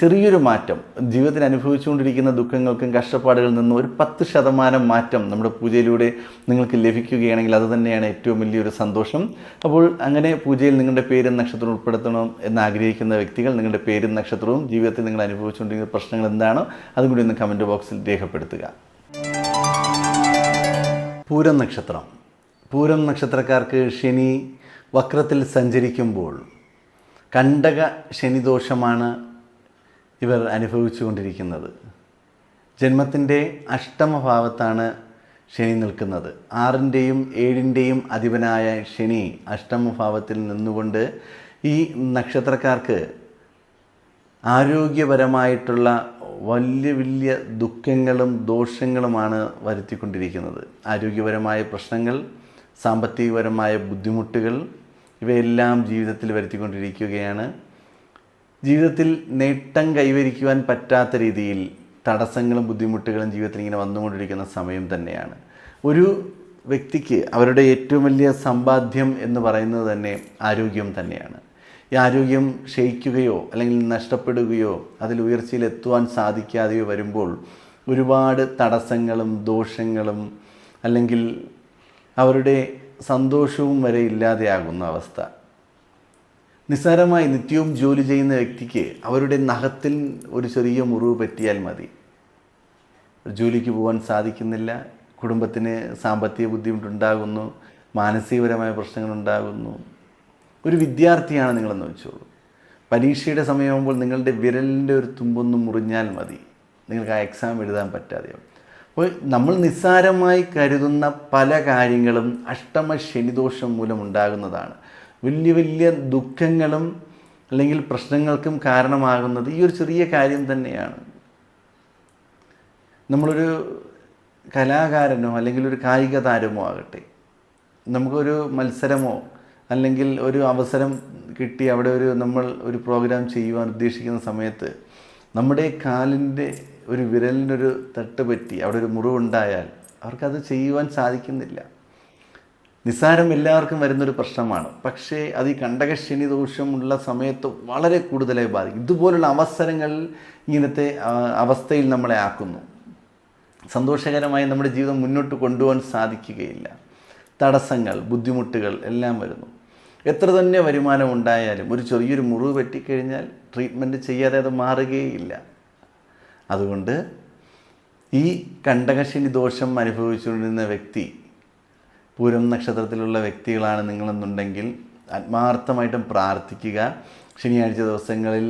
ചെറിയൊരു മാറ്റം. ജീവിതത്തിൽ അനുഭവിച്ചുകൊണ്ടിരിക്കുന്ന ദുഃഖങ്ങൾക്കും കഷ്ടപ്പാടുകളിൽ നിന്നും ഒരു പത്ത് ശതമാനം മാറ്റം നമ്മുടെ പൂജയിലൂടെ നിങ്ങൾക്ക് ലഭിക്കുകയാണെങ്കിൽ അത് തന്നെയാണ് ഏറ്റവും വലിയൊരു സന്തോഷം. അപ്പോൾ അങ്ങനെ പൂജയിൽ നിങ്ങളുടെ പേരും നക്ഷത്രവും ഉൾപ്പെടുത്തണം എന്ന് ആഗ്രഹിക്കുന്ന വ്യക്തികൾ നിങ്ങളുടെ പേരും നക്ഷത്രവും ജീവിതത്തിൽ നിങ്ങൾ അനുഭവിച്ചുകൊണ്ടിരിക്കുന്ന പ്രശ്നങ്ങൾ എന്താണോ അതും കൂടി ഒന്ന് കമന്റ് ബോക്സിൽ രേഖപ്പെടുത്തുക. പൂരം നക്ഷത്രം. പൂരം നക്ഷത്രക്കാർക്ക് ശനി വക്രത്തിൽ സഞ്ചരിക്കുമ്പോൾ കണ്ടക ശനിദോഷമാണ് ഇവർ അനുഭവിച്ചു കൊണ്ടിരിക്കുന്നത് ജന്മത്തിന്റെ അഷ്ടമഭാവത്താണ് ശനി നിൽക്കുന്നത്. ആറിന്റെയും ഏഴിന്റെയും അധിപനായ ശനി അഷ്ടമഭാവത്തിൽ നിന്നുകൊണ്ട് ഈ നക്ഷത്രക്കാർക്ക് ആരോഗ്യപരമായിട്ടുള്ള വലിയ വലിയ ദുഃഖങ്ങളും ദോഷങ്ങളുമാണ് വരുത്തിക്കൊണ്ടിരിക്കുന്നത്. ആരോഗ്യപരമായ പ്രശ്നങ്ങൾ സാമ്പത്തികപരമായ ബുദ്ധിമുട്ടുകൾ ഇവയെല്ലാം ജീവിതത്തിൽ വരുത്തിക്കൊണ്ടിരിക്കുകയാണ്. ജീവിതത്തിൽ നേട്ടം കൈവരിക്കുവാൻ പറ്റാത്ത രീതിയിൽ തടസ്സങ്ങളും ബുദ്ധിമുട്ടുകളും ജീവിതത്തിൽ ഇങ്ങനെ വന്നുകൊണ്ടിരിക്കുന്ന സമയം തന്നെയാണ്. ഒരു വ്യക്തിക്ക് അവരുടെ ഏറ്റവും വലിയ സമ്പാദ്യം എന്ന് പറയുന്നത് തന്നെ ആരോഗ്യം തന്നെയാണ്. ഈ ആരോഗ്യം ക്ഷയിക്കുകയോ അല്ലെങ്കിൽ നഷ്ടപ്പെടുകയോ അതിൽ ഉയർച്ചയിൽ എത്തുവാൻ സാധിക്കാതെയോ വരുമ്പോൾ ഒരുപാട് തടസ്സങ്ങളും ദോഷങ്ങളും അല്ലെങ്കിൽ അവരുടെ സന്തോഷവും വരെ ഇല്ലാതെയാകുന്ന അവസ്ഥ. നിസ്സാരമായി നിത്യവും ജോലി ചെയ്യുന്ന വ്യക്തിക്ക് അവരുടെ നഖത്തിൽ ഒരു ചെറിയ മുറിവ് പറ്റിയാൽ മതി. ജോലിക്ക് പോകാൻ സാധിക്കുന്നില്ല കുടുംബത്തിന് സാമ്പത്തിക ബുദ്ധിമുട്ടുണ്ടാകുന്നു മാനസികപരമായ പ്രശ്നങ്ങളുണ്ടാകുന്നു. ഒരു വിദ്യാർത്ഥിയാണ് നിങ്ങളെന്ന് വെച്ചോളൂ. പരീക്ഷയുടെ സമയമാകുമ്പോൾ നിങ്ങളുടെ വിരലിന്റെ ഒരു തുമ്പൊന്ന് മുറിഞ്ഞാൽ മതി. നിങ്ങൾക്ക് ആ എക്സാം എഴുതാൻ പറ്റാതെയാവും അപ്പോൾ നമ്മൾ നിസ്സാരമായി കരുതുന്ന പല കാര്യങ്ങളും അഷ്ടമ ശനിദോഷം മൂലം ഉണ്ടാകുന്നതാണ്. വലിയ വലിയ ദുഃഖങ്ങളും അല്ലെങ്കിൽ പ്രശ്നങ്ങൾക്കും കാരണമാകുന്നത് ഈ ഒരു ചെറിയ കാര്യം തന്നെയാണ്. നമ്മളൊരു കലാകാരനോ അല്ലെങ്കിൽ ഒരു കായിക താരമോ ആകട്ടെ നമുക്കൊരു മത്സരമോ അല്ലെങ്കിൽ ഒരു അവസരം കിട്ടി അവിടെ ഒരു നമ്മൾ ഒരു പ്രോഗ്രാം ചെയ്യുവാൻ ഉദ്ദേശിക്കുന്ന സമയത്ത് നമ്മുടെ കാലിന്റെ ഒരു വിരലിനൊരു തട്ട് പറ്റി അവിടെ ഒരു മുറിവുണ്ടായാൽ അവർക്കത് ചെയ്യുവാൻ സാധിക്കുന്നില്ല. നിസ്സാരം എല്ലാവർക്കും വരുന്നൊരു പ്രശ്നമാണ്. പക്ഷേ അത് ഈ കണ്ടകശനി ദോഷമുള്ള സമയത്ത് വളരെ കൂടുതലായി ബാധിക്കും. ഇതുപോലുള്ള അവസരങ്ങൾ ഇങ്ങനത്തെ അവസ്ഥയിൽ നമ്മളെ ആക്കുന്നു. സന്തോഷകരമായി നമ്മുടെ ജീവിതം മുന്നോട്ട് കൊണ്ടുപോകാൻ സാധിക്കുകയില്ല. തടസ്സങ്ങൾ ബുദ്ധിമുട്ടുകൾ എല്ലാം വരുന്നു. എത്ര തന്നെ വരുമാനം ഉണ്ടായാലും ഒരു ചെറിയൊരു മുറിവ് വെട്ടിക്കഴിഞ്ഞാൽ ട്രീറ്റ്മെന്റ് ചെയ്യാതെ അത് മാറുകയില്ല. അതുകൊണ്ട് ഈ കണ്ടകശനി ദോഷം അനുഭവിച്ചുകൊണ്ടിരുന്ന വ്യക്തി പൂരം നക്ഷത്രത്തിലുള്ള വ്യക്തികളാണ് നിങ്ങളെന്നുണ്ടെങ്കിൽ ആത്മാർത്ഥമായിട്ടും പ്രാർത്ഥിക്കുക. ശനിയാഴ്ച ദിവസങ്ങളിൽ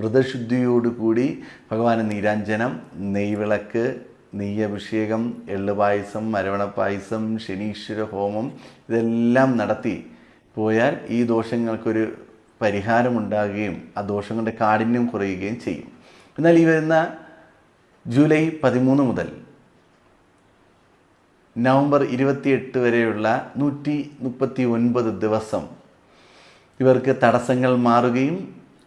വ്രതശുദ്ധിയോടുകൂടി ഭഗവാന് നീരാഞ്ജനം നെയ്വിളക്ക് നെയ്യഭിഷേകം എള്ളുപായസം മരവണപ്പായസം പായസം ശനീശ്വര ഹോമം ഇതെല്ലാം നടത്തി പോയാൽ ഈ ദോഷങ്ങൾക്കൊരു പരിഹാരമുണ്ടാകുകയും ആ ദോഷങ്ങളുടെ കാഠിന്യം കുറയുകയും ചെയ്യും. എന്നാൽ ഈ വരുന്ന ജൂലൈ പതിമൂന്ന് മുതൽ നവംബർ ഇരുപത്തിയെട്ട് വരെയുള്ള നൂറ്റി മുപ്പത്തി ഒൻപത് ദിവസം. ഇവർക്ക് തടസ്സങ്ങൾ മാറുകയും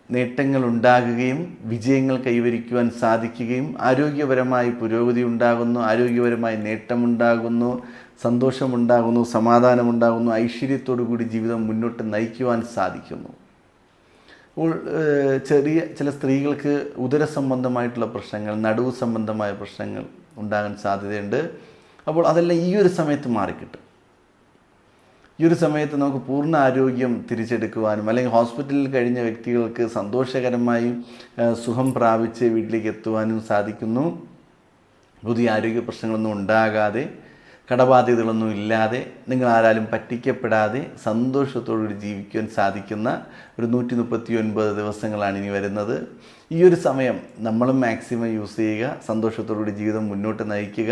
നേട്ടങ്ങൾ ഉണ്ടാകുകയും വിജയങ്ങൾ കൈവരിക്കുവാൻ സാധിക്കുകയും ആരോഗ്യപരമായി പുരോഗതി ഉണ്ടാകുന്നു ആരോഗ്യപരമായി നേട്ടമുണ്ടാകുന്നു സന്തോഷമുണ്ടാകുന്നു സമാധാനമുണ്ടാകുന്നു ഐശ്വര്യത്തോടു കൂടി ജീവിതം മുന്നോട്ട് നയിക്കുവാൻ സാധിക്കുന്നു. അപ്പോൾ ചെറിയ ചില സ്ത്രീകൾക്ക് ഉദര സംബന്ധമായിട്ടുള്ള പ്രശ്നങ്ങൾ നടുവ് സംബന്ധമായ പ്രശ്നങ്ങൾ ഉണ്ടാകാൻ സാധ്യതയുണ്ട്. അപ്പോൾ അതെല്ലാം ഈ ഒരു സമയത്ത് മാറിക്കിട്ടും. ഈ ഒരു സമയത്ത് നമുക്ക് പൂർണ ആരോഗ്യം തിരിച്ചെടുക്കുവാനും അല്ലെങ്കിൽ ഹോസ്പിറ്റലിൽ കഴിഞ്ഞ വ്യക്തികൾക്ക് സന്തോഷകരമായി സുഖം പ്രാപിച്ച് വീട്ടിലേക്ക് എത്തുവാനും സാധിക്കുന്നു. പുതിയ ആരോഗ്യ പ്രശ്നങ്ങളൊന്നും ഉണ്ടാകാതെ കടബാധ്യതകളൊന്നും ഇല്ലാതെ നിങ്ങൾ ആരാലും പറ്റിക്കപ്പെടാതെ സന്തോഷത്തോടുകൂടി ജീവിക്കുവാൻ സാധിക്കുന്ന ഒരു നൂറ്റി മുപ്പത്തി ഒൻപത് ദിവസങ്ങളാണ് ഇനി വരുന്നത്. ഈ ഒരു സമയം നമ്മളും മാക്സിമം യൂസ് ചെയ്യുക സന്തോഷത്തോടുകൂടി ജീവിതം മുന്നോട്ട് നയിക്കുക.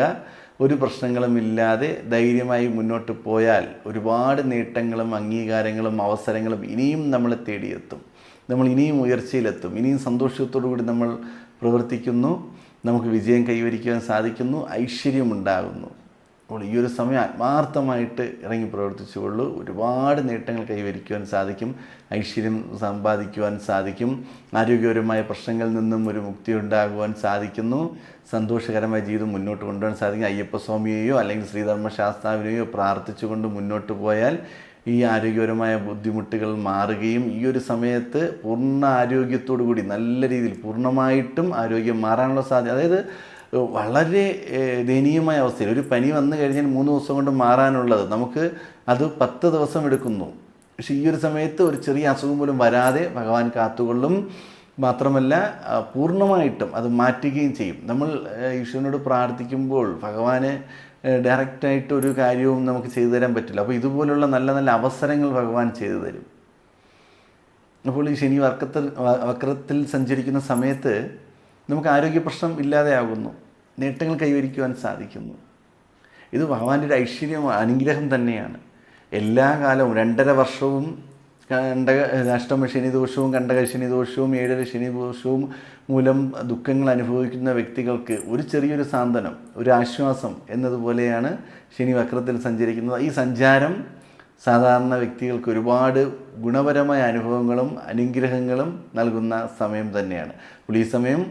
ഒരു പ്രശ്നങ്ങളും ഇല്ലാതെ ധൈര്യമായി മുന്നോട്ട് പോയാൽ ഒരുപാട് നേട്ടങ്ങളും അംഗീകാരങ്ങളും അവസരങ്ങളും ഇനിയും നമ്മളെ തേടിയെത്തും. നമ്മൾ ഇനിയും ഉയർച്ചയിലെത്തും. ഇനിയും സന്തോഷത്തോടു കൂടി നമ്മൾ പ്രവർത്തിക്കുന്നു. നമുക്ക് വിജയം കൈവരിക്കുവാൻ സാധിക്കുന്നു. ഐശ്വര്യമുണ്ടാകുന്നു. അപ്പോൾ ഈ ഒരു സമയം ആത്മാർത്ഥമായിട്ട് ഇറങ്ങി പ്രവർത്തിച്ചുകൊള്ളൂ. ഒരുപാട് നേട്ടങ്ങൾ കൈവരിക്കുവാൻ സാധിക്കും. ഐശ്വര്യം സമ്പാദിക്കുവാൻ സാധിക്കും. ആരോഗ്യപരമായ പ്രശ്നങ്ങളിൽ നിന്നും ഒരു മുക്തി ഉണ്ടാകുവാൻ സാധിക്കുന്നു. സന്തോഷകരമായ ജീവിതം മുന്നോട്ട് കൊണ്ടുപോകാൻ സാധിക്കും. അയ്യപ്പസ്വാമിയെയോ അല്ലെങ്കിൽ ശ്രീധർമ്മശാസ്താവിനെയോ പ്രാർത്ഥിച്ചുകൊണ്ട് മുന്നോട്ട് പോയാൽ ഈ ആരോഗ്യപരമായ ബുദ്ധിമുട്ടുകൾ മാറുകയും ഈ ഒരു സമയത്ത് പൂർണ ആരോഗ്യത്തോടു കൂടി നല്ല രീതിയിൽ പൂർണമായിട്ടും ആരോഗ്യം മാറാനുള്ള സാധ്യത അതായത് വളരെ ദയനീയമായ അവസ്ഥയിൽ. ഒരു പനി വന്നു കഴിഞ്ഞാൽ മൂന്ന് ദിവസം കൊണ്ട് മാറാനുള്ളത് നമുക്ക് അത് പത്ത് ദിവസം എടുക്കുന്നു. പക്ഷേ ഈ ഒരു സമയത്ത് ഒരു ചെറിയ അസുഖം പോലും വരാതെ ഭഗവാൻ കാത്തുകൊള്ളും മാത്രമല്ല പൂർണമായിട്ടും അത് മാറ്റുകയും ചെയ്യും. നമ്മൾ ഈശ്വരനോട് പ്രാർത്ഥിക്കുമ്പോൾ ഭഗവാന് ഡയറക്റ്റായിട്ട് ഒരു കാര്യവും നമുക്ക് ചെയ്തു തരാൻ പറ്റില്ല. അപ്പോൾ ഇതുപോലുള്ള നല്ല നല്ല അവസരങ്ങൾ ഭഗവാൻ ചെയ്തു തരും. അപ്പോൾ ഈ ശനി വർക്കത്തിൽ വക്രത്തിൽ സഞ്ചരിക്കുന്ന സമയത്ത് നമുക്ക് ആരോഗ്യ പ്രശ്നം ഇല്ലാതെയാകുന്നു. നേട്ടങ്ങൾ കൈവരിക്കുവാൻ സാധിക്കുന്നു. ഇത് ഭഗവാന്റെ ഒരു ഐശ്വര്യം അനുഗ്രഹം തന്നെയാണ്. എല്ലാ കാലവും രണ്ടര വർഷവും കണ്ട അഷ്ടമ ശനി ദോഷവും കണ്ടക ശനി ദോഷവും ഏഴര ശനി ദോഷവും മൂലം ദുഃഖങ്ങൾ അനുഭവിക്കുന്ന വ്യക്തികൾക്ക് ഒരു ചെറിയൊരു സാന്ത്വനം ഒരു ആശ്വാസം എന്നതുപോലെയാണ് ശനി വക്രത്തിൽ സഞ്ചരിക്കുന്നത്. ഈ സഞ്ചാരം സാധാരണ വ്യക്തികൾക്ക് ഒരുപാട് ഗുണപരമായ അനുഭവങ്ങളും അനുഗ്രഹങ്ങളും നൽകുന്ന സമയം തന്നെയാണ്. അപ്പോൾ ഈ സമയം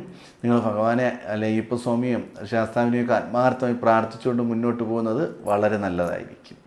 നിങ്ങൾ ഭഗവാനെ അല്ലെ അയ്യപ്പസ്വാമിയും ശാസ്താവിനെയൊക്കെ ആത്മാർത്ഥമായി പ്രാർത്ഥിച്ചുകൊണ്ട് മുന്നോട്ട് പോകുന്നത് വളരെ നല്ലതായിരിക്കും.